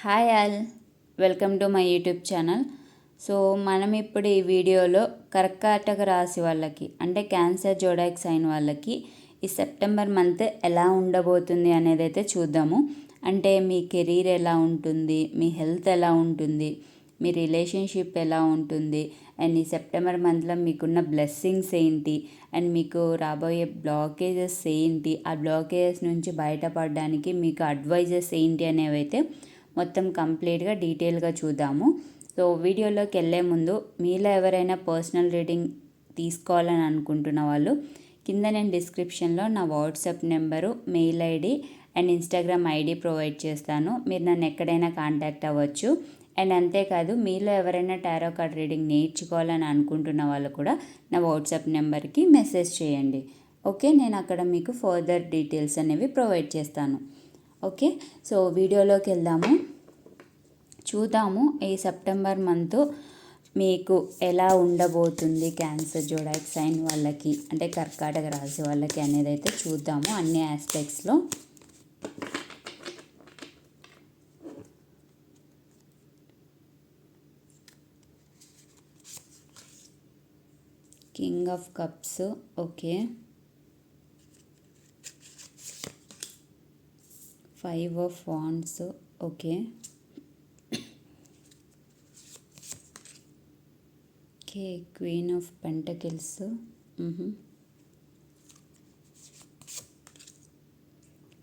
Hi all welcome to my YouTube channel. So మనం ఇప్పుడు ఈ వీడియోలో కర్కాటక రాశి వాళ్ళకి అంటే క్యాన్సర్ జోడాక్ సైన్ వాళ్ళకి ఈ సెప్టెంబర్ మంత్ ఎలా ఉండబోతుంది అనేది అయితే చూద్దాము. అంటే మీ కెరీర్ ఎలా ఉంటుంది మీ హెల్త్ ఎలా ఉంటుంది మీ రిలేషన్షిప్ ఎలా ఉంటుంది అండ్ ఈ సెప్టెంబర్ మంత్లో మీకున్న బ్లెస్సింగ్స్ ఏంటి అండ్ మీకు రాబోయే బ్లాకేజెస్ ఏంటి ఆ బ్లాకేజెస్ నుంచి బయటపడడానికి మీకు అడ్వైజెస్ ఏంటి అనేవి అయితే మొత్తం కంప్లీట్గా డీటెయిల్గా చూద్దాము. సో వీడియోలోకి వెళ్ళే ముందు మీలో ఎవరైనా పర్సనల్ రీడింగ్ తీసుకోవాలని అనుకుంటున్న వాళ్ళు కింద నేను డిస్క్రిప్షన్లో నా WhatsApp number mail ID and Instagram ID provide చేస్తాను. మీరు నన్ను ఎక్కడైనా కాంటాక్ట్ అవ్వచ్చు. అండ్ అంతేకాదు మీలో ఎవరైనా టారో కార్డ్ రీడింగ్ నేర్చుకోవాలని అనుకుంటున్న వాళ్ళు కూడా నా వాట్సాప్ నెంబర్కి మెసేజ్ చేయండి. ఓకే? నేను అక్కడ మీకు ఫర్దర్ డీటెయిల్స్ అనేవి ప్రొవైడ్ చేస్తాను. ఓకే? సో వీడియోలోకి వెళ్దాము. చూద్దాము. ఈ సెప్టెంబర్ మంత్ మీకు ఎలా ఉండబోతుంది క్యాన్సర్ జోడాక్ సైన్ వాళ్ళకి అంటే కర్కాటక రాశి వాళ్ళకి అనేది అయితే చూద్దాము అన్ని ఆస్పెక్ట్స్లో king of cups okay. Five of wands okay. Okay queen of pentacles.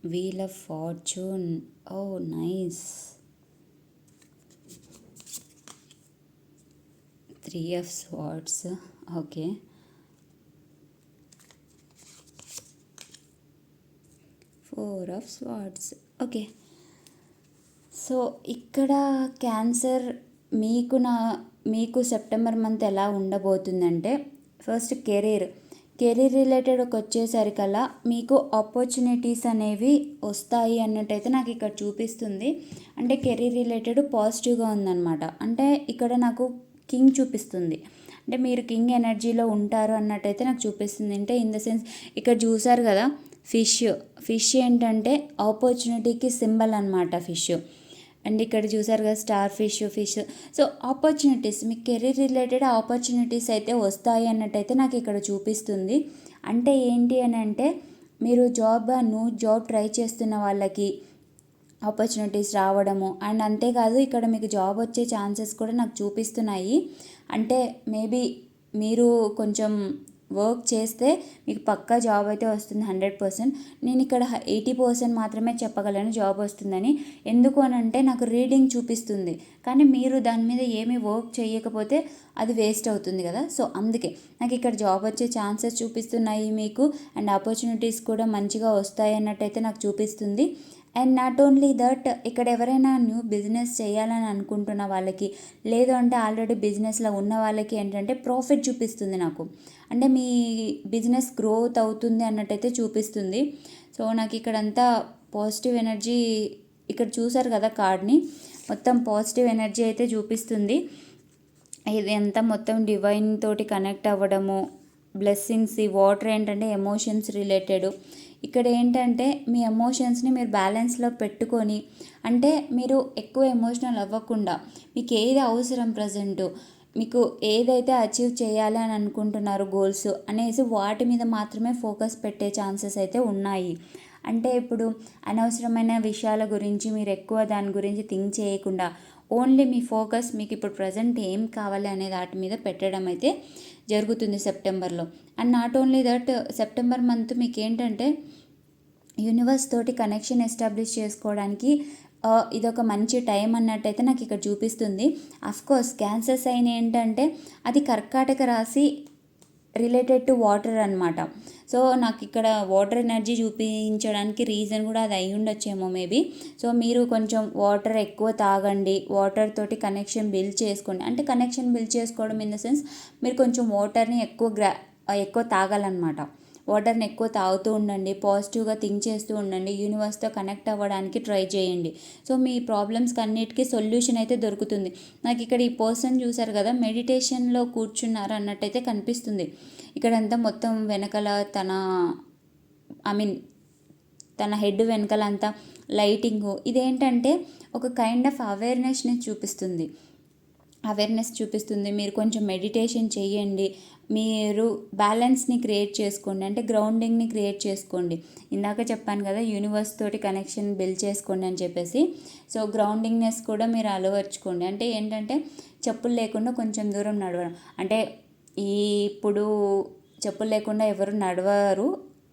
Wheel of fortune. Oh nice. Three of swords. Okay. Four of swords. Okay. So ఇక్కడ క్యాన్సర్ మీకు నా మీకు సెప్టెంబర్ మంత్ ఎలా ఉండబోతుందంటే ఫస్ట్ కెరీర్. కెరీర్ రిలేటెడ్కి వచ్చేసరికల్లా మీకు opportunities అనేవి వస్తాయి అన్నట్టయితే నాకు ఇక్కడ చూపిస్తుంది. అంటే కెరీర్ రిలేటెడ్ పాజిటివ్గా ఉందన్నమాట. అంటే ఇక్కడ నాకు కింగ్ చూపిస్తుంది. అంటే మీరు కింగ్ ఎనర్జీలో ఉంటారు అన్నట్టయితే నాకు చూపిస్తుంది. అంటే ఇన్ ద సెన్స్ ఇక్కడ చూసారు కదా ఫిష్. ఫిష్ ఏంటంటే ఆపర్చునిటీకి సింబల్ అనమాట ఫిష్. అండ్ ఇక్కడ చూసారు కదా star fish fish. So opportunities మీ కెరీర్ రిలేటెడ్ ఆపర్చునిటీస్ అయితే వస్తాయి అన్నట్టయితే నాకు ఇక్కడ చూపిస్తుంది. అంటే ఏంటి అని అంటే మీరు జాబ్ నువ్వు జాబ్ ట్రై చేస్తున్న వాళ్ళకి ఆపర్చునిటీస్ రావడము. అండ్ అంతేకాదు ఇక్కడ మీకు జాబ్ వచ్చే ఛాన్సెస్ కూడా నాకు చూపిస్తున్నాయి. అంటే మేబీ మీరు కొంచెం వర్క్ చేస్తే మీకు పక్కా జాబ్ అయితే వస్తుంది హండ్రెడ్ పర్సెంట్ నేను ఇక్కడ ఎయిటీ పర్సెంట్ మాత్రమే చెప్పగలను జాబ్ వస్తుందని. ఎందుకు అని అంటే నాకు రీడింగ్ చూపిస్తుంది. కానీ మీరు దాని మీద ఏమీ వర్క్ చేయకపోతే అది వేస్ట్ అవుతుంది కదా. సో అందుకే నాకు ఇక్కడ జాబ్ వచ్చే ఛాన్సెస్ చూపిస్తున్నాయి మీకు. అండ్ ఆపర్చునిటీస్ కూడా మంచిగా వస్తాయి అన్నట్టయితే నాకు చూపిస్తుంది. అండ్ నాట్ ఓన్లీ దట్ ఇక్కడ ఎవరైనా న్యూ బిజినెస్ చేయాలని అనుకుంటున్న వాళ్ళకి లేదు అంటే ఆల్రెడీ బిజినెస్లో ఉన్న వాళ్ళకి ఏంటంటే ప్రాఫిట్ చూపిస్తుంది నాకు. అంటే మీ బిజినెస్ గ్రోత్ అవుతుంది అన్నట్టయితే చూపిస్తుంది. సో నాకు ఇక్కడంతా పాజిటివ్ ఎనర్జీ ఇక్కడ చూసారు కదా కార్డ్ని మొత్తం పాజిటివ్ ఎనర్జీ అయితే చూపిస్తుంది. ఇది అంతా మొత్తం డివైన్ తోటి కనెక్ట్ అవ్వడము బ్లెస్సింగ్స్ ఈ వాటర్ ఏంటంటే ఎమోషన్స్ రిలేటెడ్ ఇక్కడ ఏంటంటే మీ ఎమోషన్స్ని మీరు బ్యాలెన్స్లో పెట్టుకొని అంటే మీరు ఎక్కువ ఎమోషనల్ అవ్వకుండా మీకు ఏది అవసరం ప్రజెంట్ మీకు ఏదైతే అచీవ్ చేయాలి అని అనుకుంటున్నారు గోల్స్ అనేసి వాటి మీద మాత్రమే ఫోకస్ పెట్టే ఛాన్సెస్ అయితే ఉన్నాయి. అంటే ఇప్పుడు అనవసరమైన విషయాల గురించి మీరు ఎక్కువ దాని గురించి థింక్ చేయకుండా ఓన్లీ మీ ఫోకస్ మీకు ఇప్పుడు ప్రజెంట్ ఏం కావాలి అనే దాటి మీద పెట్టడం అయితే జరుగుతుంది సెప్టెంబర్లో. And not only that September month మీకు ఏంటంటే యూనివర్స్ తోటి కనెక్షన్ ఎస్టాబ్లిష్ చేసుకోవడానికి ఇదొక మంచి టైం అన్నట్టయితే నాకు ఇక్కడ చూపిస్తుంది కోర్స్ క్యాన్సర్ సైన్ ఏంటంటే అది కర్కాటక రాశి రిలేటెడ్ టు వాటర్ అనమాట సో నాకు ఇక్కడ వాటర్ ఎనర్జీ చూపించడానికి రీజన్ కూడా అది అయి ఉండొచ్చేమో మేబీ. సో మీరు కొంచెం వాటర్ ఎక్కువ తాగండి వాటర్ తోటి కనెక్షన్ బిల్డ్ చేసుకోండి. అంటే కనెక్షన్ బిల్డ్ చేసుకోవడం ఇన్ ద సెన్స్ మీరు కొంచెం వాటర్ని ఎక్కువ గ్రా ఎక్కువ తాగాలన్నమాట. వాటర్ని ఎక్కువ తాగుతూ ఉండండి పాజిటివ్గా థింక్ చేస్తూ ఉండండి యూనివర్స్తో కనెక్ట్ అవ్వడానికి ట్రై చేయండి. సో మీ ప్రాబ్లమ్స్కి అన్నిటికీ సొల్యూషన్ అయితే దొరుకుతుంది. నాకు ఇక్కడ ఈ పర్సన్ చూసారు కదా మెడిటేషన్లో కూర్చున్నారు అన్నట్టయితే కనిపిస్తుంది. ఇక్కడంతా మొత్తం వెనకాల తన ఐ మీన్ తన హెడ్ వెనకాల అంతా లైటింగు. ఇదేంటంటే ఒక కైండ్ ఆఫ్ అవేర్నెస్ని చూపిస్తుంది. అవేర్నెస్ చూపిస్తుంది. మీరు కొంచెం మెడిటేషన్ చేయండి. మీరు బ్యాలెన్స్ని క్రియేట్ చేసుకోండి అంటే గ్రౌండింగ్ని క్రియేట్ చేసుకోండి. ఇందాక చెప్పాను కదా యూనివర్స్ తోటి కనెక్షన్ బిల్డ్ చేసుకోండి అని చెప్పేసి. సో గ్రౌండింగ్నెస్ కూడా మీరు అలవర్చుకోండి. అంటే ఏంటంటే చెప్పులు లేకుండా కొంచెం దూరం నడవడం. అంటే ఈ ఇప్పుడు చెప్పులు లేకుండా ఎవరు నడవరు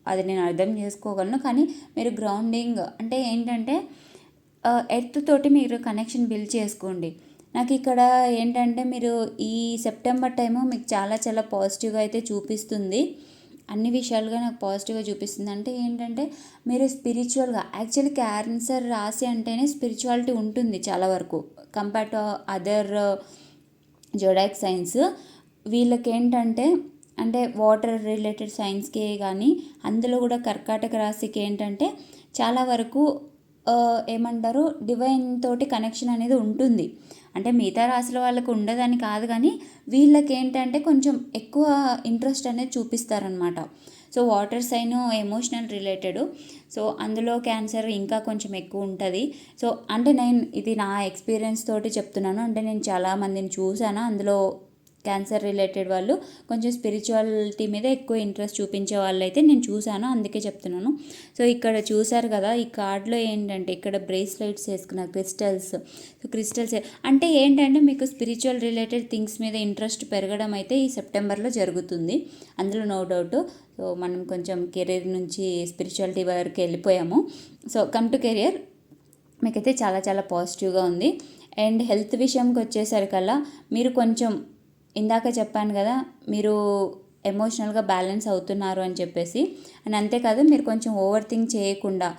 అది నేను అర్థం చేసుకోగలను. కానీ మీరు గ్రౌండింగ్ అంటే ఏంటంటే ఎర్త్ తోటి మీరు కనెక్షన్ బిల్డ్ చేసుకోండి. నాకు ఇక్కడ ఏంటంటే మీరు ఈ సెప్టెంబర్ టైము మీకు చాలా చాలా పాజిటివ్గా అయితే చూపిస్తుంది. అన్ని విషయాలుగా నాకు పాజిటివ్గా చూపిస్తుంది. అంటే ఏంటంటే మీరు స్పిరిచువల్గా యాక్చువల్లీ క్యాన్సర్ రాసి అంటేనే స్పిరిచువాలిటీ ఉంటుంది చాలా వరకు. Compare to other zodiac signs వీళ్ళకి ఏంటంటే అంటే వాటర్ రిలేటెడ్ సైన్స్కే కానీ అందులో కూడా కర్కాటక రాశికి ఏంటంటే చాలా వరకు ఏమంటారు డివైన్ తోటి కనెక్షన్ అనేది ఉంటుంది. అంటే మిగతా రాశుల వాళ్ళకు ఉండదని కాదు కానీ వీళ్ళకి ఏంటంటే కొంచెం ఎక్కువ ఇంట్రెస్ట్ అనేది చూపిస్తారనమాట so water sign emotional related. So అందులో క్యాన్సర్ ఇంకా కొంచెం ఎక్కువ ఉంటుంది. సో అంటే నేను ఇది నా ఎక్స్పీరియన్స్ తోటి చెప్తున్నాను. అంటే నేను చాలామందిని చూశాను అందులో క్యాన్సర్ రిలేటెడ్ వాళ్ళు కొంచెం స్పిరిచువాలిటీ మీద ఎక్కువ ఇంట్రెస్ట్ చూపించే వాళ్ళు అయితే నేను చూశాను అందుకే చెప్తున్నాను. సో ఇక్కడ చూశారు కదా ఈ కార్డ్లో ఏంటంటే ఇక్కడ బ్రేస్లెట్స్ వేసుకున్న క్రిస్టల్స్. సో క్రిస్టల్స్ అంటే ఏంటంటే మీకు స్పిరిచువల్ రిలేటెడ్ థింగ్స్ మీద ఇంట్రెస్ట్ పెరగడం అయితే ఈ సెప్టెంబర్లో జరుగుతుంది. అందులో నో డౌట్. సో మనం కొంచెం కెరీర్ నుంచి స్పిరిచువాలిటీ వరకు వెళ్ళిపోయాము. సో కమ్ టు కెరియర్ మీకైతే చాలా చాలా పాజిటివ్గా ఉంది. అండ్ హెల్త్ విషయంకి వచ్చేసరికల్లా మీరు కొంచెం ఇందాక చెప్పాను కదా మీరు ఎమోషనల్గా బ్యాలెన్స్ అవుతున్నారు అని చెప్పేసి. అండ్ అంతేకాదు మీరు కొంచెం ఓవర్ థింక్ చేయకుండా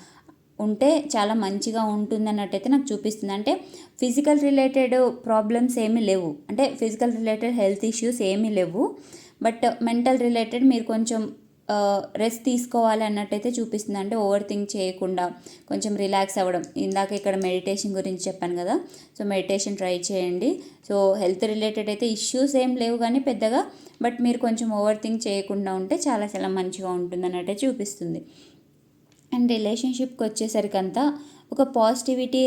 ఉంటే చాలా మంచిగా ఉంటుంది అన్నట్టయితే నాకు చూపిస్తుంది. అంటే ఫిజికల్ రిలేటెడ్ ప్రాబ్లమ్స్ ఏమీ లేవు. అంటే ఫిజికల్ రిలేటెడ్ హెల్త్ ఇష్యూస్ ఏమీ లేవు. బట్ మెంటల్ రిలేటెడ్ మీరు కొంచెం రెస్ట్ తీసుకోవాలి అన్నట్టయితే చూపిస్తుంది. అంటే ఓవర్ థింక్ చేయకుండా కొంచెం రిలాక్స్ అవ్వడం. ఇందాక ఇక్కడ మెడిటేషన్ గురించి చెప్పాను కదా. సో మెడిటేషన్ ట్రై చేయండి. సో హెల్త్ రిలేటెడ్ అయితే ఇష్యూస్ ఏం లేవు కానీ పెద్దగా బట్ మీరు కొంచెం ఓవర్ థింక్ చేయకుండా ఉంటే చాలా చాలా మంచిగా ఉంటుంది అన్నట్టే చూపిస్తుంది. అండ్ రిలేషన్షిప్కి వచ్చేసరికి అంతా ఒక పాజిటివిటీ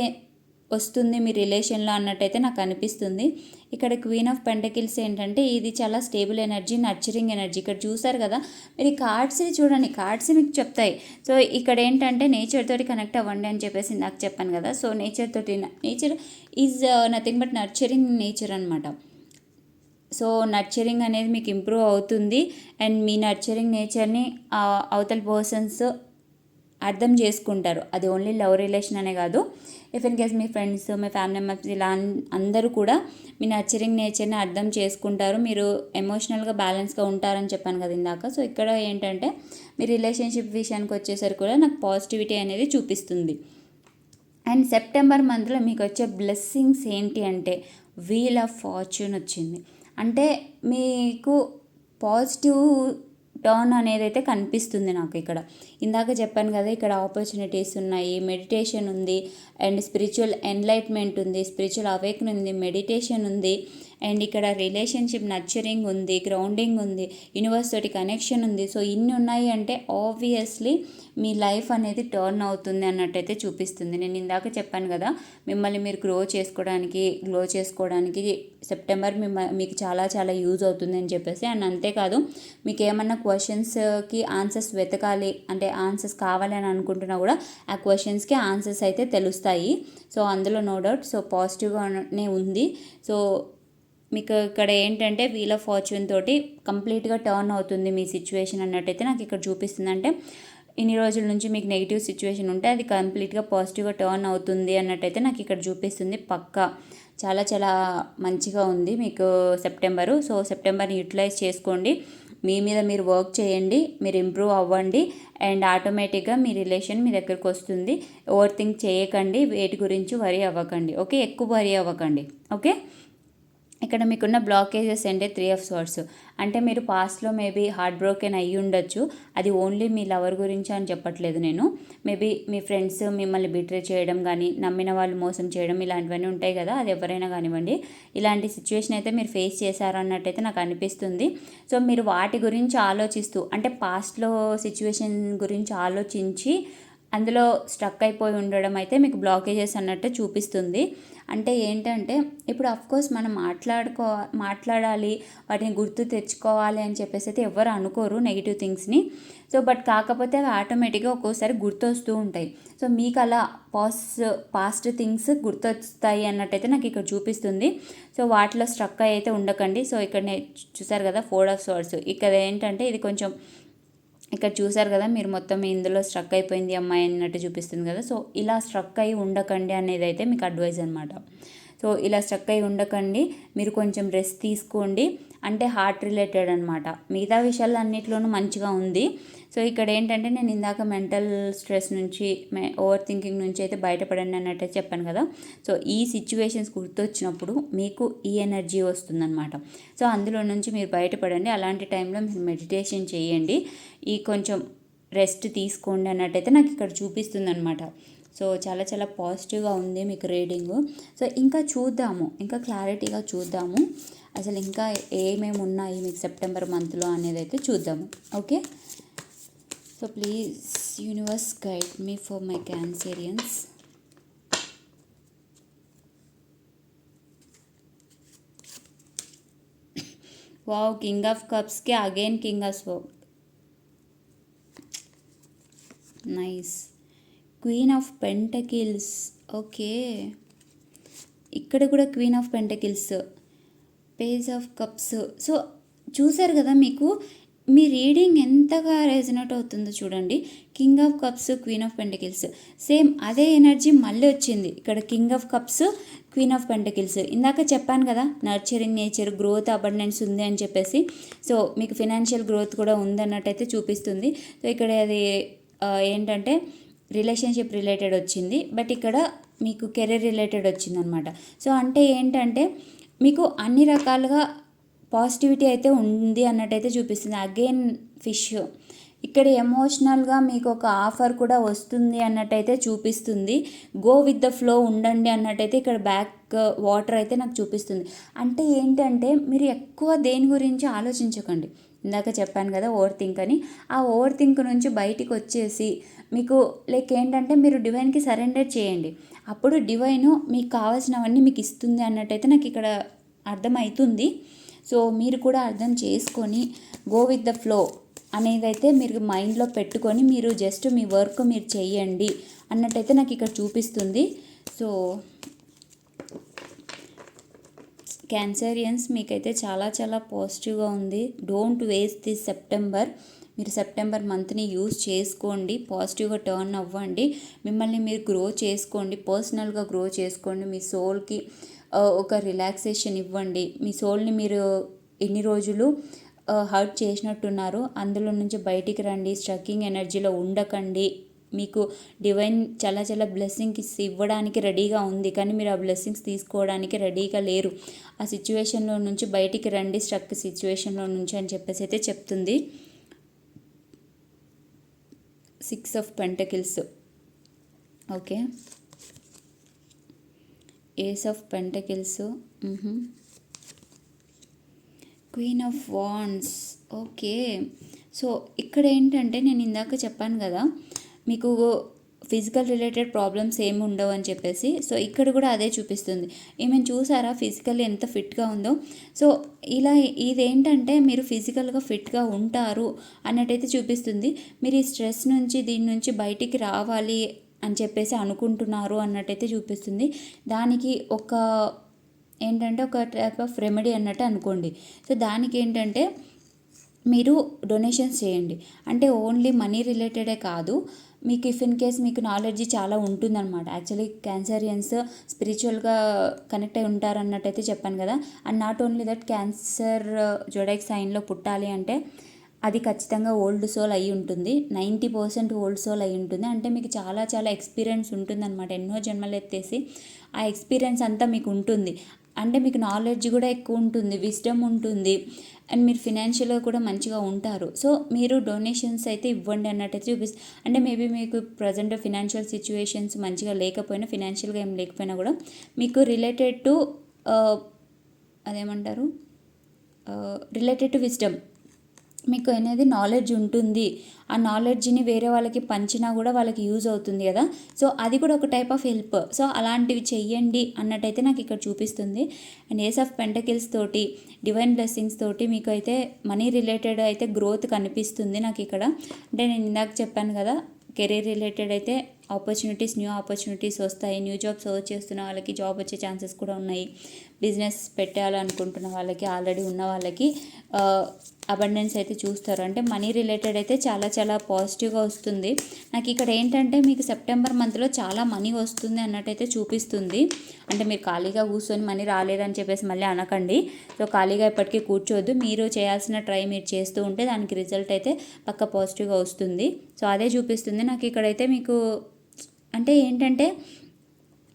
వస్తుంది మీ రిలేషన్లో అన్నట్టయితే నాకు అనిపిస్తుంది. ఇక్కడ క్వీన్ ఆఫ్ పెండకిల్స్ ఏంటంటే ఇది చాలా స్టేబుల్ ఎనర్జీ నర్చరింగ్ ఎనర్జీ. ఇక్కడ చూసారు కదా మీరు ఈ కార్డ్స్ చూడండి. కార్డ్స్ మీకు చెప్తాయి. సో ఇక్కడ ఏంటంటే నేచర్ తోటి కనెక్ట్ అవ్వండి అని చెప్పేసి నాకు చెప్పాను కదా. సో నేచర్ తోటి nature is nothing but nurturing nature అనమాట సో నర్చరింగ్ అనేది మీకు ఇంప్రూవ్ అవుతుంది. అండ్ మీ నర్చరింగ్ నేచర్ని అవతల పర్సన్స్ అర్థం చేసుకుంటారు. అది ఓన్లీ లవ్ రిలేషన్ అనే కాదు. ఇఫ్ ఇన్ కేస్ మీ ఫ్రెండ్స్ మీ ఫ్యామిలీ మెంబర్స్ ఇలా అందరూ కూడా మీ నర్చరింగ్ నేచర్ని అర్థం చేసుకుంటారు. మీరు ఎమోషనల్గా బ్యాలెన్స్గా ఉంటారని చెప్పాను కదా ఇందాక. సో ఇక్కడ ఏంటంటే మీ రిలేషన్షిప్ విషయానికి వచ్చేసరికి కూడా నాకు పాజిటివిటీ అనేది చూపిస్తుంది. అండ్ సెప్టెంబర్ మంత్లో మీకు వచ్చే బ్లెస్సింగ్స్ ఏంటి అంటే వీల్ ఆఫ్ ఫార్చ్యూన్ వచ్చింది. అంటే మీకు పాజిటివ్ టర్న్ అనేది అయితే కనిపిస్తుంది నాకు ఇక్కడ. ఇందాక చెప్పాను కదా ఇక్కడ ఆపర్చునిటీస్ ఉన్నాయి మెడిటేషన్ ఉంది అండ్ స్పిరిచువల్ ఎన్లైట్మెంట్ ఉంది స్పిరిచువల్ అవేక్ ఉంది మెడిటేషన్ ఉంది. అండ్ ఇక్కడ రిలేషన్షిప్ నర్చరింగ్ ఉంది గ్రౌండింగ్ ఉంది యూనివర్స్ తోటి కనెక్షన్ ఉంది. సో ఇన్ని ఉన్నాయి అంటే ఆబ్వియస్లీ మీ లైఫ్ అనేది టర్న్ అవుతుంది అన్నట్టయితే చూపిస్తుంది. నేను ఇందాక చెప్పాను కదా మిమ్మల్ని మీరు గ్రో చేసుకోవడానికి గ్లో చేసుకోవడానికి సెప్టెంబర్ మిమ్మ మీకు చాలా చాలా యూజ్ అవుతుంది అని చెప్పేసి. అండ్ అంతేకాదు మీకు ఏమన్నా క్వశ్చన్స్కి ఆన్సర్స్ వెతకాలి అంటే ఆన్సర్స్ కావాలి అని అనుకుంటున్నా కూడా ఆ క్వశ్చన్స్కి ఆన్సర్స్ అయితే తెలుస్తాయి. సో అందులో నో డౌట్. సో పాజిటివ్గానే ఉంది. సో మీకు ఇక్కడ ఏంటంటే వీల్ ఆఫ్ ఫార్చ్యూన్ తోటి కంప్లీట్గా టర్న్ అవుతుంది మీ సిచ్యువేషన్ అన్నట్టయితే నాకు ఇక్కడ చూపిస్తుంది అంటే ఇన్ని రోజుల నుంచి మీకు నెగిటివ్ సిచ్యువేషన్ ఉంటే అది కంప్లీట్గా పాజిటివ్గా టర్న్ అవుతుంది అన్నట్టయితే నాకు ఇక్కడ చూపిస్తుంది పక్కా. చాలా చాలా మంచిగా ఉంది మీకు సెప్టెంబరు సో సెప్టెంబర్ని యూటిలైజ్ చేసుకోండి. మీ మీద మీరు వర్క్ చేయండి మీరు ఇంప్రూవ్ అవ్వండి అండ్ ఆటోమేటిక్గా మీ రిలేషన్ మీ దగ్గరకు వస్తుంది. ఓవర్ థింక్ చేయకండి వేటి గురించి వరి అవ్వకండి. ఓకే? ఎక్కువ వరి అవ్వకండి. ఓకే? ఇక్కడ మీకున్న బ్లాకేజెస్ అంటే త్రీ ఆఫ్ సోర్స్ అంటే మీరు పాస్ట్లో మేబీ హార్ట్ బ్రోకెన్ అయ్యి ఉండొచ్చు. అది ఓన్లీ మీ లవర్ గురించి అని చెప్పట్లేదు నేను. మేబీ మీ ఫ్రెండ్స్ మిమ్మల్ని బిట్రే చేయడం కానీ నమ్మిన వాళ్ళు మోసం చేయడం ఇలాంటివన్నీ ఉంటాయి కదా అది ఎవరైనా కానివ్వండి. ఇలాంటి సిచ్యువేషన్ అయితే మీరు ఫేస్ చేశారు అన్నట్టయితే నాకు అనిపిస్తుంది. సో మీరు వాటి గురించి ఆలోచిస్తూ అంటే పాస్ట్లో సిచ్యువేషన్ గురించి ఆలోచించి అందులో స్ట్రక్ అయిపోయి ఉండడం అయితే మీకు బ్లాకేజెస్ అన్నట్టు చూపిస్తుంది. అంటే ఏంటంటే ఇప్పుడు అఫ్కోర్స్ మనం మాట్లాడుకో మాట్లాడాలి వాటిని గుర్తు తెచ్చుకోవాలి అని చెప్పేసి అయితే ఎవరు అనుకోరు నెగిటివ్ థింగ్స్ని సో బట్ కాకపోతే అవి ఆటోమేటిక్గా ఒక్కోసారి గుర్తొస్తూ ఉంటాయి. సో మీకు అలా పాస్ పాస్ట్ థింగ్స్ గుర్తొస్తాయి అన్నట్టయితే నాకు ఇక్కడ చూపిస్తుంది. సో వాటిలో స్ట్రక్ అయితే ఉండకండి. సో ఇక్కడ చూసారు కదా ఫోర్ ఆఫ్ సోర్స్ ఇక్కడ ఏంటంటే ఇది కొంచెం ఇక్కడ చూసారు కదా మీరు మొత్తం ఇందులో స్ట్రక్ అయిపోయింది అమ్మాయి అన్నట్టు చూపిస్తుంది కదా. సో ఇలా స్ట్రక్ అయి ఉండకండి అనేది అయితే మీకు అడ్వైజ్ అనమాట సో ఇలా స్ట్రక్ అయి ఉండకండి మీరు కొంచెం రెస్ట్ తీసుకోండి. అంటే హార్ట్ రిలేటెడ్ అనమాట మిగతా విషయాలు అన్నిట్లోనూ మంచిగా ఉంది. సో ఇక్కడ ఏంటంటే నేను ఇందాక మెంటల్ స్ట్రెస్ నుంచి ఓవర్ థింకింగ్ నుంచి అయితే బయటపడండి అన్నట్టు చెప్పాను కదా. సో ఈ సిచ్యువేషన్స్ గుర్తొచ్చినప్పుడు మీకు ఈ ఎనర్జీ వస్తుందన్నమాట. సో అందులో నుంచి మీరు బయటపడండి. అలాంటి టైంలో మీరు మెడిటేషన్ చేయండి. ఈ కొంచెం రెస్ట్ తీసుకోండి అన్నట్టయితే నాకు ఇక్కడ చూపిస్తుంది అనమాట సో చాలా చాలా పాజిటివ్గా ఉంది మీకు రీడింగ్. సో ఇంకా చూద్దాము. ఇంకా క్లారిటీగా చూద్దాము. అసలు ఇంకా ఏమేమి ఉన్నాయి మీకు సెప్టెంబర్ మంత్లో అనేది అయితే చూద్దాము. Okay? So please universe guide me for my cancerians wow king of కప్స్కి again king of స్వో nice queen of pentacles okay ఇక్కడ కూడా queen of pentacles page of cups so చూసారు కదా మీకు? మీ రీడింగ్ ఎంతగా రెజనేట్ అవుతుందో చూడండి. King of cups queen of pentacles same అదే ఎనర్జీ మళ్ళీ వచ్చింది. ఇక్కడ king of cups queen of pentacles ఇందాక చెప్పాను కదా నర్చరింగ్ నేచర్ గ్రోత్ అబండెన్స్ ఉంది అని చెప్పేసి. సో మీకు ఫినాన్షియల్ గ్రోత్ కూడా ఉందన్నట్టయితే చూపిస్తుంది. సో ఇక్కడ అది ఏంటంటే రిలేషన్షిప్ రిలేటెడ్ వచ్చింది. బట్ ఇక్కడ మీకు కెరీర్ రిలేటెడ్ వచ్చిందనమాట సో అంటే ఏంటంటే మీకు అన్ని రకాలుగా పాజిటివిటీ అయితే ఉంది అన్నట్టయితే చూపిస్తుంది. అగైన్ ఫిష్ ఇక్కడ ఎమోషనల్గా మీకు ఒక ఆఫర్ కూడా వస్తుంది అన్నట్టయితే చూపిస్తుంది. గో విత్ ద ఫ్లో ఉండండి అన్నట్టయితే ఇక్కడ బ్యాక్ వాటర్ uh, అయితే నాకు చూపిస్తుంది. అంటే ఏంటంటే మీరు ఎక్కువ దేని గురించి ఆలోచించకండి. ఇందాక చెప్పాను కదా ఓవర్ థింక్ అని. ఆ ఓవర్ థింక్ నుంచి బయటికి వచ్చేసి మీకు లైక్ ఏంటంటే మీరు డివైన్కి సరెండర్ చేయండి. అప్పుడు డివైన్ మీకు కావాల్సినవన్నీ మీకు ఇస్తుంది అన్నట్టయితే నాకు ఇక్కడ అర్థమవుతుంది. సో మీరు కూడా అర్థం చేసుకొని గో విత్ ద ఫ్లో అనేది అయితే మీరు మైండ్లో పెట్టుకొని మీరు జస్ట్ మీ వర్క్ మీరు చేయండి అన్నట్టయితే నాకు ఇక్కడ చూపిస్తుంది. సో క్యాన్సరియన్స్ మీకైతే చాలా చాలా పాజిటివ్గా ఉంది. డోంట్ వేస్ట్ దిస్ సెప్టెంబర్ మీరు సెప్టెంబర్ మంత్ని యూజ్ చేసుకోండి. పాజిటివ్గా టర్న్ అవ్వండి. మిమ్మల్ని మీరు గ్రో చేసుకోండి. పర్సనల్గా గ్రో చేసుకోండి. మీ సోల్కి ఒక రిలాక్సేషన్ ఇవ్వండి. మీ సోల్ని మీరు ఎన్ని రోజులు హర్ట్ చేసినట్టున్నారు అందులో నుంచి బయటికి రండి. స్ట్రక్కింగ్ ఎనర్జీలో ఉండకండి. మీకు డివైన్ చాలా చాలా బ్లెస్సింగ్స్ ఇవ్వడానికి రెడీగా ఉంది. కానీ మీరు ఆ బ్లెస్సింగ్స్ తీసుకోవడానికి రెడీగా లేరు. ఆ సిచ్యువేషన్లో నుంచి బయటికి రండి. స్ట్రక్ సిచ్యువేషన్లో నుంచి అని చెప్పేసి అయితే చెప్తుంది. Six of pentacles. Okay. Ace of pentacles queen of wands okay so ఇక్కడ ఏంటంటే నేను ఇందాక చెప్పాను కదా మీకు ఫిజికల్ రిలేటెడ్ ప్రాబ్లమ్స్ ఏమి ఉండవు అని చెప్పేసి సో ఇక్కడ కూడా అదే చూపిస్తుంది. ఏమేమి చూసారా? ఫిజికల్ ఎంత ఫిట్గా ఉందో. సో ఇలా ఇదేంటంటే మీరు ఫిజికల్గా ఫిట్గా ఉంటారు అన్నట్టయితే చూపిస్తుంది. మీరు ఈ స్ట్రెస్ నుంచి దీని నుంచి బయటికి రావాలి అని చెప్పేసి అనుకుంటున్నారు అన్నట్టయితే చూపిస్తుంది. దానికి ఒక ఏంటంటే ఒక టైప్ ఆఫ్ రెమెడీ అన్నట్టు అనుకోండి. సో దానికి ఏంటంటే మీరు డొనేషన్స్ చేయండి. అంటే ఓన్లీ మనీ రిలేటెడే కాదు. మీకు ఇఫ్ ఇన్ కేస్ మీకు నాలెడ్జ్ చాలా ఉంటుందన్నమాట. యాక్చువల్లీ క్యాన్సరియన్స్ స్పిరిచువల్గా కనెక్ట్ అయి ఉంటారు అన్నట్టయితే చెప్పాను కదా. And not only that cancer zodiac సైన్లో పుట్టాలి అంటే అది ఖచ్చితంగా ఓల్డ్ సోల్ అయి ఉంటుంది. నైంటీ పర్సెంట్ ఓల్డ్ సోల్ అయి ఉంటుంది. అంటే మీకు చాలా చాలా ఎక్స్పీరియన్స్ ఉంటుందన్నమాట. ఎన్నో జన్మలు ఎత్తేసి ఆ ఎక్స్పీరియన్స్ అంతా మీకు ఉంటుంది. అంటే మీకు నాలెడ్జ్ కూడా ఎక్కువ ఉంటుంది. విజ్డమ్ ఉంటుంది. అండ్ మీరు ఫినాన్షియల్గా కూడా మంచిగా ఉంటారు. సో మీరు డొనేషన్స్ అయితే ఇవ్వండి అన్నట్టయితే చూపిస్తుంది అంటే మేబీ మీకు ప్రజెంట్ ఫినాన్షియల్ సిచ్యువేషన్స్ మంచిగా లేకపోయినా ఫినాన్షియల్గా ఏం లేకపోయినా కూడా మీకు రిలేటెడ్ టు అదేమంటారు? రిలేటెడ్ టు విజ్డమ్ మీకు అనేది నాలెడ్జ్ ఉంటుంది. ఆ నాలెడ్జ్ని వేరే వాళ్ళకి పంచినా కూడా వాళ్ళకి యూజ్ అవుతుంది కదా. సో అది కూడా ఒక టైప్ ఆఫ్ హెల్ప్ సో అలాంటివి చెయ్యండి అన్నట్టయితే నాకు ఇక్కడ చూపిస్తుంది. అండ్ ఏస్ ఆఫ్ పెంటకిల్స్ తోటి డివైన్ బ్లెస్సింగ్స్ తోటి మీకు అయితే మనీ రిలేటెడ్ అయితే గ్రోత్ కనిపిస్తుంది నాకు ఇక్కడ. అంటే నేను ఇందాక చెప్పాను కదా కెరీర్ రిలేటెడ్ అయితే ఆపర్చునిటీస్ న్యూ ఆపర్చునిటీస్ వస్తాయి. న్యూ జాబ్ సర్చ్ చేస్తున్న వాళ్ళకి జాబ్ వచ్చే ఛాన్సెస్ కూడా ఉన్నాయి. బిజినెస్ పెట్టాలనుకుంటున్న వాళ్ళకి ఆల్రెడీ ఉన్న వాళ్ళకి అబండెన్స్ అయితే చూస్తారు. అంటే మనీ రిలేటెడ్ అయితే చాలా చాలా పాజిటివ్గా వస్తుంది. నాకు ఇక్కడ ఏంటంటే మీకు సెప్టెంబర్ మంత్లో చాలా మనీ వస్తుంది అన్నట్టయితే చూపిస్తుంది. అంటే మీరు ఖాళీగా కూర్చొని మనీ రాలేదని చెప్పేసి మళ్ళీ అనకండి. సో ఖాళీగా ఇప్పటికీ కూర్చోవద్దు. మీరు చేయాల్సిన ట్రై మీరు చేస్తూ ఉంటే దానికి రిజల్ట్ అయితే పక్క పాజిటివ్గా వస్తుంది. సో అదే చూపిస్తుంది. నాకు ఇక్కడైతే మీకు అంటే ఏంటంటే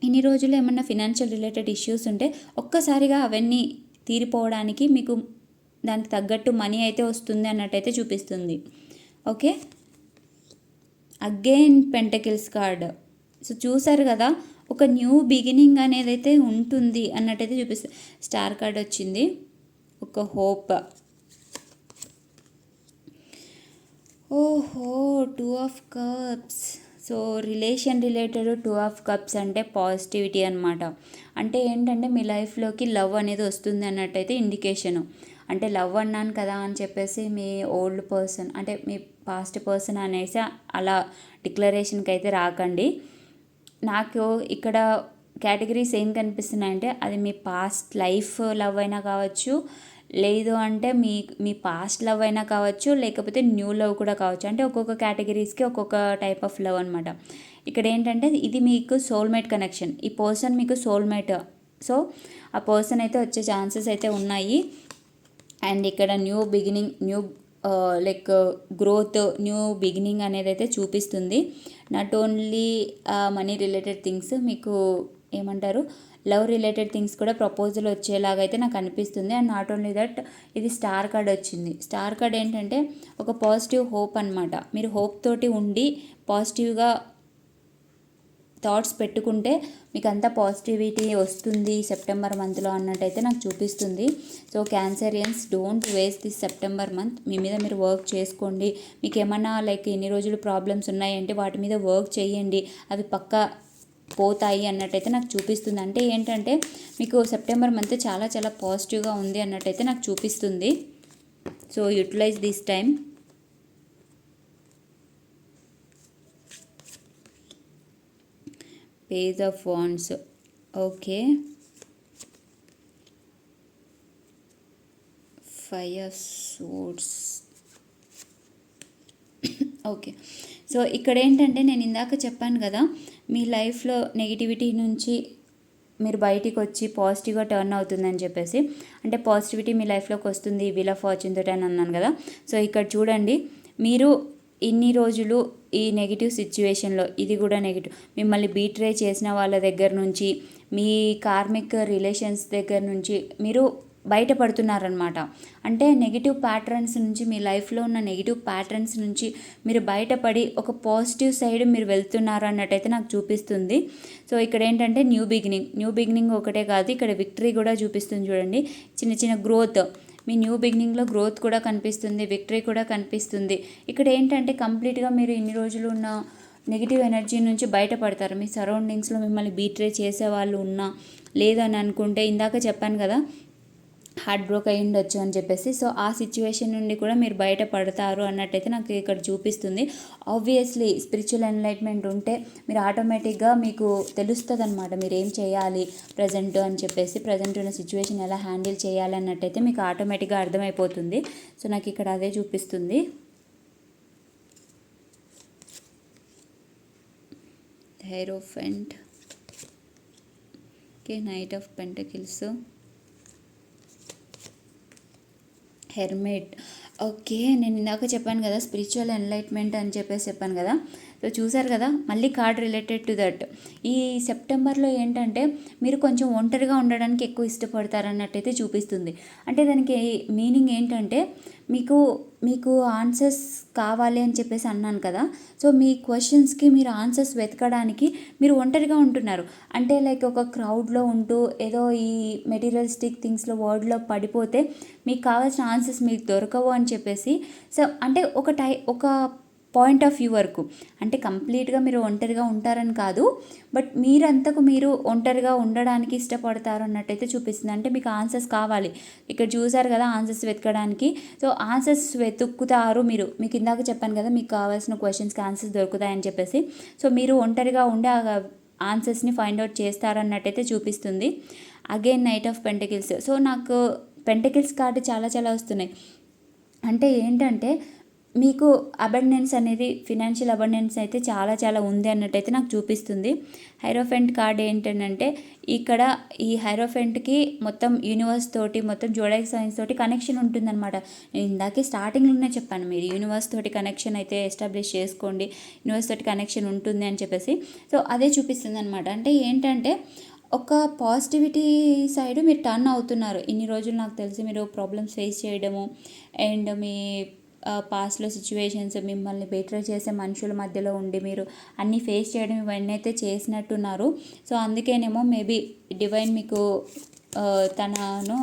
ఇన్ని రోజులు ఏమన్నా ఫినాన్షియల్ రిలేటెడ్ ఇష్యూస్ ఉంటే ఒక్కసారిగా అవన్నీ తీరిపోవడానికి మీకు దానికి తగ్గట్టు మనీ అయితే వస్తుంది అన్నట్టయితే చూపిస్తుంది. Okay? Again pentacles card so చూసారు కదా ఒక న్యూ బిగినింగ్ అనేది అయితే ఉంటుంది అన్నట్టయితే చూపిస్తుంది స్టార్ కార్డ్ వచ్చింది. ఒక హోప్ ఓహో two of cups so relation related two of cups అంటే పాజిటివిటీ అనమాట అంటే ఏంటంటే మీ లైఫ్లోకి లవ్ అనేది వస్తుంది అన్నట్టయితే ఇండికేషను. అంటే లవ్ అన్నాను కదా అని చెప్పేసి మీ ఓల్డ్ పర్సన్ అంటే మీ పాస్ట్ పర్సన్ అనేసి అలా డిక్లరేషన్కి అయితే రాకండి. నాకు ఇక్కడ కేటగిరీస్ ఏం కనిపిస్తున్నాయంటే అది మీ పాస్ట్ లైఫ్ లవ్ అయినా కావచ్చు లేదు అంటే మీ మీ పాస్ట్ లవ్ అయినా కావచ్చు లేకపోతే న్యూ లవ్ కూడా కావచ్చు. అంటే ఒక్కొక్క కేటగిరీస్కి ఒక్కొక్క టైప్ ఆఫ్ లవ్ అనమాట ఇక్కడ ఏంటంటే ఇది మీకు సోల్మేట్ కనెక్షన్ ఈ పర్సన్ మీకు సోల్మేట్ సో ఆ పర్సన్ అయితే వచ్చే ఛాన్సెస్ అయితే ఉన్నాయి. అండ్ ఇక్కడ new beginning new like growth new beginning అనేది అయితే చూపిస్తుంది. Not only money related things మీకు ఏమంటారు? లవ్ రిలేటెడ్ థింగ్స్ కూడా ప్రపోజల్ వచ్చేలాగా అయితే నాకు అనిపిస్తుంది. అండ్ నాట్ ఓన్లీ దట్ ఇది స్టార్ కార్డ్ వచ్చింది. స్టార్ కార్డ్ ఏంటంటే ఒక పాజిటివ్ హోప్ అనమాట మీరు హోప్ తోటి ఉండి పాజిటివ్గా థాట్స్ పెట్టుకుంటే మీకు అంతా పాజిటివిటీ వస్తుంది సెప్టెంబర్ మంత్లో అన్నట్టయితే నాకు చూపిస్తుంది. So cancerians don't waste this September month. మీ మీద మీరు వర్క్ చేసుకోండి. మీకు ఏమన్నా లైక్ ఎన్ని రోజులు ప్రాబ్లమ్స్ ఉన్నాయంటే వాటి మీద వర్క్ చేయండి. అవి పక్కా పోతాయి అన్నట్టయితే నాకు చూపిస్తుంది. అంటే ఏంటంటే మీకు సెప్టెంబర్ మంత్ చాలా చాలా పాజిటివ్గా ఉంది అన్నట్టయితే నాకు చూపిస్తుంది. So utilize this time page of wands okay. Five swords. Okay. So ఇక్కడ ఏంటంటే నేను ఇందాక చెప్పాను కదా మీ లైఫ్లో నెగిటివిటీ నుంచి మీరు బయటికి వచ్చి పాజిటివ్గా టర్న్ అవుతుందని చెప్పేసి అంటే పాజిటివిటీ మీ లైఫ్లోకి వస్తుంది వీల్ ఆఫ్ ఫార్చ్యూన్ తోటి అని అన్నాను కదా. సో ఇక్కడ చూడండి మీరు ఇన్ని రోజులు ఈ నెగిటివ్ సిచ్యువేషన్లో ఇది కూడా నెగిటివ్ మిమ్మల్ని బీట్రే చేసిన వాళ్ళ దగ్గర నుంచి మీ కార్మిక్ రిలేషన్స్ దగ్గర నుంచి మీరు బయటపడుతున్నారనమాట అంటే నెగిటివ్ ప్యాటర్న్స్ నుంచి మీ లైఫ్లో ఉన్న నెగిటివ్ ప్యాటర్న్స్ నుంచి మీరు బయటపడి ఒక పాజిటివ్ సైడ్ మీరు వెళ్తున్నారు అన్నట్టయితే నాకు చూపిస్తుంది. సో ఇక్కడ ఏంటంటే న్యూ బిగినింగ్ న్యూ బిగినింగ్ ఒకటే కాదు ఇక్కడ విక్టరీ కూడా చూపిస్తుంది చూడండి. చిన్న చిన్న గ్రోత్ మీ న్యూ బిగినింగ్లో గ్రోత్ కూడా కనిపిస్తుంది విక్టరీ కూడా కనిపిస్తుంది. ఇక్కడ ఏంటంటే కంప్లీట్గా మీరు ఇన్ని రోజులు ఉన్న నెగిటివ్ ఎనర్జీ నుంచి బయటపడతారు. మీ సరౌండింగ్స్లో మిమ్మల్ని బీట్రే చేసే వాళ్ళు ఉన్నా లేదని అనుకుంటే ఇందాక చెప్పాను కదా హార్ట్ బ్రోక్ అయి ఉండొచ్చు అని చెప్పేసి. సో ఆ సిచ్యువేషన్ నుండి కూడా మీరు బయటపడతారు అన్నట్టయితే నాకు ఇక్కడ చూపిస్తుంది. ఆబ్వియస్లీ స్పిరిచువల్ ఎన్లైట్మెంట్ ఉంటే మీరు ఆటోమేటిక్గా మీకు తెలుస్తుంది అనమాట మీరు ఏం చేయాలి ప్రజెంట్ అని చెప్పేసి ప్రజెంట్ ఉన్న సిచ్యువేషన్ ఎలా హ్యాండిల్ చేయాలి అన్నట్టయితే మీకు ఆటోమేటిక్గా అర్థమైపోతుంది. సో నాకు ఇక్కడ అదే చూపిస్తుంది. Hierophant okay knight of pentacles hermit. Okay నేను ఇందాక చెప్పాను కదా స్పిరిచువల్ ఎన్లైట్మెంట్ అని చెప్పేసి చెప్పాను కదా. సో చూసారు కదా మళ్ళీ కార్డ్ రిలేటెడ్ టు దట్ ఈ సెప్టెంబర్లో ఏంటంటే మీరు కొంచెం ఒంటరిగా ఉండడానికి ఎక్కువ ఇష్టపడతారన్నట్టయితే చూపిస్తుంది. అంటే దానికి మీనింగ్ ఏంటంటే మీకు మీకు ఆన్సర్స్ కావాలి అని చెప్పేసి అన్నాను కదా సో మీ క్వశ్చన్స్కి మీరు ఆన్సర్స్ వెతకడానికి మీరు ఒంటరిగా ఉంటున్నారు. అంటే లైక్ ఒక క్రౌడ్లో ఉంటూ ఏదో ఈ మెటీరియలిస్టిక్ థింగ్స్లో వర్డ్లో పడిపోతే మీకు కావాల్సిన ఆన్సర్స్ మీకు దొరకవు అని చెప్పేసి సో అంటే ఒక టై ఒక పాయింట్ ఆఫ్ వ్యూ వరకు. అంటే కంప్లీట్గా మీరు ఒంటరిగా ఉంటారని కాదు బట్ మీరంతకు మీరు ఒంటరిగా ఉండడానికి ఇష్టపడతారు అన్నట్టయితే చూపిస్తుంది. అంటే మీకు ఆన్సర్స్ కావాలి. ఇక్కడ చూసారు కదా ఆన్సర్స్ వెతకడానికి. సో ఆన్సర్స్ వెతుక్కుతారు మీరు. మీకు ఇందాక చెప్పాను కదా మీకు కావాల్సిన క్వశ్చన్స్కి ఆన్సర్స్ దొరుకుతాయని చెప్పేసి. సో మీరు ఒంటరిగా ఉండే ఆన్సర్స్ని ఫైండ్ అవుట్ చేస్తారన్నట్టయితే చూపిస్తుంది. Again knight of pentacles. So నాకు పెంటకిల్స్ కార్డు చాలా చాలా వస్తున్నాయి. అంటే ఏంటంటే మీకు అబండెన్స్ అనేది ఫినాన్షియల్ అబండెన్స్ అయితే చాలా చాలా ఉంది అన్నట్టయితే నాకు చూపిస్తుంది. హైరోఫెంట్ కార్డ్ ఏంటంటే ఇక్కడ ఈ హైరోఫెంట్కి మొత్తం యూనివర్స్ తోటి మొత్తం జోడైక్ సైన్స్ తోటి కనెక్షన్ ఉంటుందన్నమాట. నేను ఇందాకే స్టార్టింగ్లోనే చెప్పాను మీరు యూనివర్స్ తోటి కనెక్షన్ అయితే ఎస్టాబ్లిష్ చేసుకోండి యూనివర్స్ తోటి కనెక్షన్ ఉంటుంది అని చెప్పేసి. సో అదే చూపిస్తుంది అనమాట అంటే ఏంటంటే ఒక పాజిటివిటీ సైడ్ మీరు టర్న్ అవుతున్నారు. ఇన్ని రోజులు నాకు తెలిసి మీరు ప్రాబ్లమ్స్ ఫేస్ చేయడము అండ్ మీ పాస్ట్లో సిచ్యువేషన్స్ మిమ్మల్ని బెటర్ చేసే మనుషుల మధ్యలో ఉండి మీరు అన్నీ ఫేస్ చేయడం ఇవన్నీ అయితే చేసినట్టున్నారు. సో అందుకేనేమో మేబీ డివైన్ మీకు తనను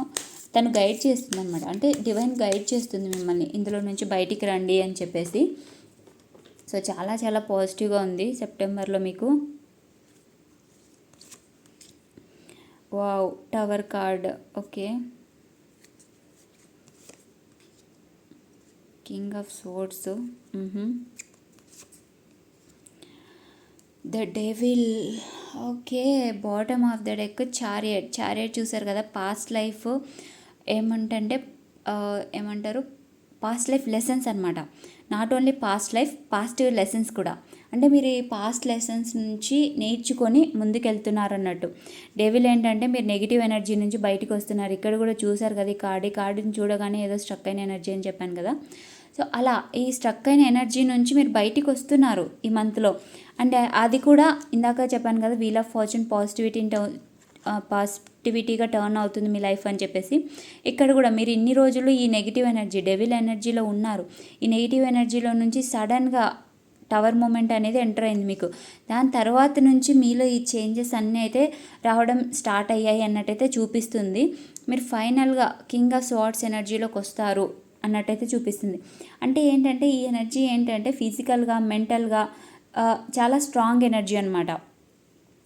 తను గైడ్ చేస్తుంది అనమాట అంటే డివైన్ గైడ్ చేస్తుంది మిమ్మల్ని. ఇందులో నుంచి బయటికి రండి అని చెప్పేసి. సో చాలా చాలా పాజిటివ్గా ఉంది సెప్టెంబర్లో మీకు. Wow tower card okay king of swords the devil okay bottom of the deck chariot chariot చూసారు కదా పాస్ట్ లైఫ్ ఏమంటంటే ఏమంటారు? పాస్ట్ లైఫ్ లెసన్స్ అనమాట not only past life positive lessons కూడా. అంటే మీరు ఈ పాస్ట్ లెసన్స్ నుంచి నేర్చుకొని ముందుకెళ్తున్నారు అన్నట్టు డెవిల్ ఏంటంటే మీరు నెగిటివ్ ఎనర్జీ నుంచి బయటికి వస్తున్నారు. ఇక్కడ కూడా చూసారు కదా ఈ కార్డు ఈ కార్డుని చూడగానే ఏదో స్ట్రక్ అయిన ఎనర్జీ అని చెప్పాను కదా. సో అలా ఈ స్ట్రక్ అయిన ఎనర్జీ నుంచి మీరు బయటికి వస్తున్నారు ఈ మంత్లో అండ్ uh, అది కూడా ఇందాక చెప్పాను కదా వీల్ ఆఫ్ ఫార్చ్యూన్ పాజిటివిటీ పాజిటివిటీగా టర్న్ అవుతుంది మీ లైఫ్ అని చెప్పేసి. ఇక్కడ కూడా మీరు ఇన్ని రోజులు ఈ నెగిటివ్ ఎనర్జీ డెవిల్ ఎనర్జీలో ఉన్నారు. ఈ నెగిటివ్ ఎనర్జీలో నుంచి సడన్గా టవర్ మూమెంట్ అనేది ఎంటర్ అయింది మీకు. దాని తర్వాత నుంచి మీలో ఈ చేంజెస్ అన్నీ అయితే రావడం స్టార్ట్ అయ్యాయి అన్నట్టయితే చూపిస్తుంది. మీరు ఫైనల్గా కింగ్ ఆఫ్ స్వార్ట్స్ ఎనర్జీలోకి వస్తారు. అన్నట్టయితే చూపిస్తుంది. అంటే ఏంటంటే ఈ ఎనర్జీ ఏంటంటే ఫిజికల్గా మెంటల్గా చాలా స్ట్రాంగ్ ఎనర్జీ అనమాట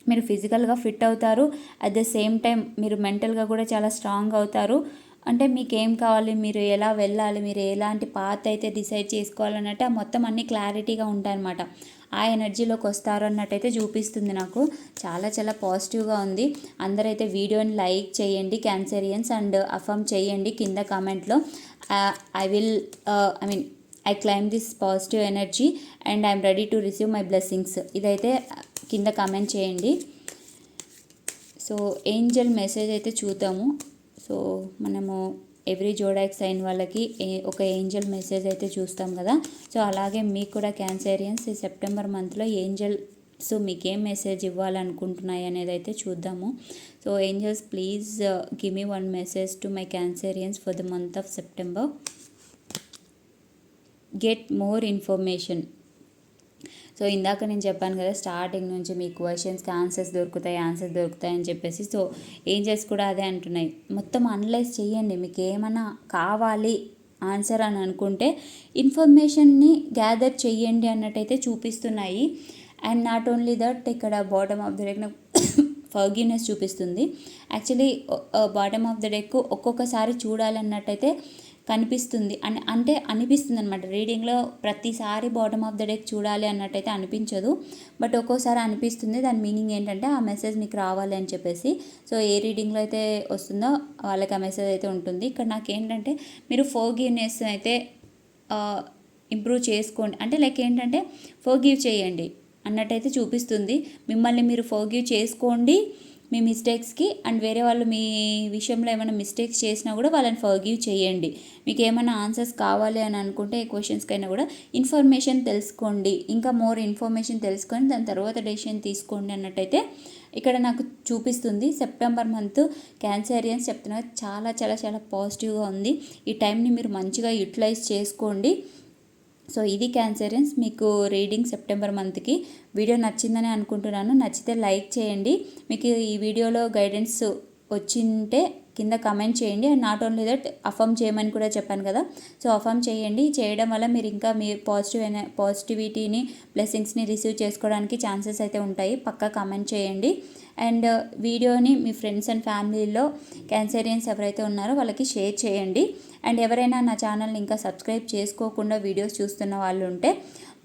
మీరు ఫిజికల్గా ఫిట్ అవుతారు. అట్ ద సేమ్ టైం మీరు మెంటల్గా కూడా చాలా స్ట్రాంగ్ అవుతారు. అంటే మీకు ఏం కావాలి? మీరు ఎలా వెళ్ళాలి? మీరు ఎలాంటి పాత్ అయితే డిసైడ్ చేసుకోవాలన్నట్టు ఆ మొత్తం అన్ని క్లారిటీగా ఉంటాయన్నమాట. ఆ ఎనర్జీలోకి వస్తారు అన్నట్టయితే చూపిస్తుంది నాకు. చాలా చాలా పాజిటివ్గా ఉంది. అందరైతే వీడియోని లైక్ చేయండి. క్యాన్సరియన్స్ అండ్ అఫర్మ్ చేయండి కింద కామెంట్లో. I will I mean I claim this positive energy and I'm ready to receive my blessings ఇదైతే కింద కామెంట్ చేయండి. సో ఏంజల్ మెసేజ్ అయితే చూద్దాము. సో మనము ఎవ్రీ జోడాక్ సైన్ వాళ్ళకి ఏ- ఒక ఏంజల్ మెసేజ్ అయితే చూస్తాం కదా. సో అలాగే మీకు కూడా క్యాన్సేరియన్స్ సెప్టెంబర్ మంత్లో సో మీకు ఏం మెసేజ్ ఇవ్వాలనుకుంటున్నాయి అనేది అయితే చూద్దాము so angels please give me one message to my cancerians for the month of September get more information so ఇందాక నేను చెప్పాను కదా స్టార్టింగ్ నుంచి మీ క్వశ్చన్స్కి ఆన్సర్స్ దొరుకుతాయి ఆన్సర్స్ దొరుకుతాయి అని చెప్పేసి. సో ఏంజల్స్ కూడా అదే అంటున్నాయి. మొత్తం అనలైజ్ చేయండి. మీకు ఏమైనా కావాలి ఆన్సర్ అని అనుకుంటే ఇన్ఫర్మేషన్ని గ్యాదర్ చేయండి అన్నట్టయితే చూపిస్తున్నాయి. అండ్ నాట్ ఓన్లీ దట్ ఇక్కడ బాటమ్ ఆఫ్ ద డెక్ నాకు ఫర్గివ్నెస్ చూపిస్తుంది. Actually bottom of the deck ఒక్కొక్కసారి చూడాలన్నట్టయితే కనిపిస్తుంది. అని అంటే అనిపిస్తుంది అనమాట రీడింగ్లో ప్రతిసారి బాటమ్ ఆఫ్ ద డెక్ చూడాలి అన్నట్టయితే అనిపించదు. బట్ ఒక్కోసారి అనిపిస్తుంది. దాని మీనింగ్ ఏంటంటే ఆ మెసేజ్ మీకు రావాలి అని చెప్పేసి. సో ఏ రీడింగ్లో అయితే వస్తుందో వాళ్ళకి ఆ మెసేజ్ అయితే ఉంటుంది. ఇక్కడ నాకు ఏంటంటే మీరు ఫోగివ్నెస్ అయితే ఇంప్రూవ్ చేసుకోండి. అంటే లైక్ ఏంటంటే ఫోగివ్ చేయండి. అన్నట్టయితే చూపిస్తుంది. మిమ్మల్ని మీరు ఫోగ్యూ చేసుకోండి మీ మిస్టేక్స్కి అండ్ వేరే వాళ్ళు మీ విషయంలో ఏమైనా మిస్టేక్స్ చేసినా కూడా వాళ్ళని ఫర్గివ్ చేయండి. మీకు ఏమైనా ఆన్సర్స్ కావాలి అని అనుకుంటే ఏ క్వశ్చన్స్కైనా కూడా ఇన్ఫర్మేషన్ తెలుసుకోండి. ఇంకా మోర్ ఇన్ఫర్మేషన్ తెలుసుకొని దాని తర్వాత డెసిషన్ తీసుకోండి అన్నట్టయితే ఇక్కడ నాకు చూపిస్తుంది. సెప్టెంబర్ మంత్ క్యాన్సరియన్స్ చెప్తున్నారు. చాలా చాలా చాలా పాజిటివ్గా ఉంది. ఈ టైంని మీరు మంచిగా యూటిలైజ్ చేసుకోండి. సో ఇది క్యాన్సరన్స్ మీకు రీడింగ్ సెప్టెంబర్ మంత్కి వీడియో నచ్చిందని అనుకుంటున్నాను. నచ్చితే లైక్ చేయండి. మీకు ఈ వీడియోలో గైడెన్స్ వచ్చింటే కింద కమెంట్ చేయండి. And not only that affirm చేయమని కూడా చెప్పాను కదా. సో అఫర్మ్ చేయండి. చేయడం వల్ల మీరు ఇంకా మీ పాజిటివ్ అయిన పాజిటివిటీని బ్లెస్సింగ్స్ని రిసీవ్ చేసుకోవడానికి ఛాన్సెస్ అయితే ఉంటాయి. పక్కా కమెంట్ చేయండి. అండ్ వీడియోని మీ ఫ్రెండ్స్ అండ్ ఫ్యామిలీలో క్యాన్సరియన్స్ ఎవరైతే ఉన్నారో వాళ్ళకి షేర్ చేయండి. అండ్ ఎవరైనా నా ఛానల్ని ఇంకా సబ్స్క్రైబ్ చేసుకోకుండా వీడియోస్ చూస్తున్న వాళ్ళు ఉంటే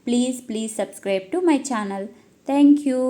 please please subscribe to my channel. Thank you.